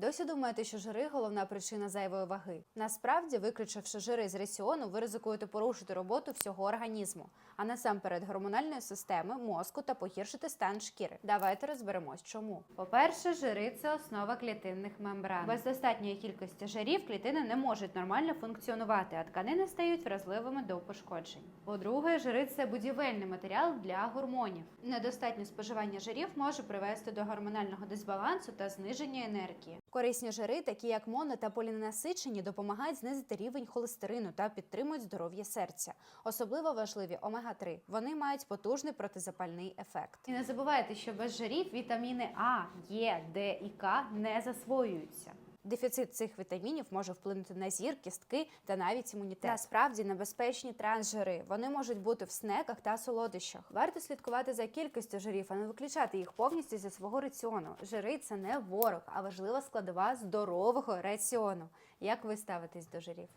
Досі думаєте, що жири головна причина зайвої ваги. Насправді, виключивши жири з раціону, ви ризикуєте порушити роботу всього організму, а насамперед гормональної системи, мозку та погіршити стан шкіри. Давайте розберемось, чому. По-перше, жири це основа клітинних мембран. Без достатньої кількості жирів клітини не можуть нормально функціонувати, а тканини стають вразливими до пошкоджень. По-друге, жири це будівельний матеріал для гормонів. Недостатнє споживання жирів може привести до гормонального дисбалансу та зниження енергії. Корисні жири, такі як моно та поліненасичені, допомагають знизити рівень холестерину та підтримують здоров'я серця. Особливо важливі омега-3. Вони мають потужний протизапальний ефект. І не забувайте, що без жирів вітаміни А, Е, Д і К не засвоюються. Дефіцит цих вітамінів може вплинути на зір, кістки та навіть імунітет. Насправді небезпечні трансжири. Вони можуть бути в снеках та солодощах. Варто слідкувати за кількістю жирів, а не виключати їх повністю зі свого раціону. Жири це не ворог, а важлива складова здорового раціону. Як ви ставитесь до жирів?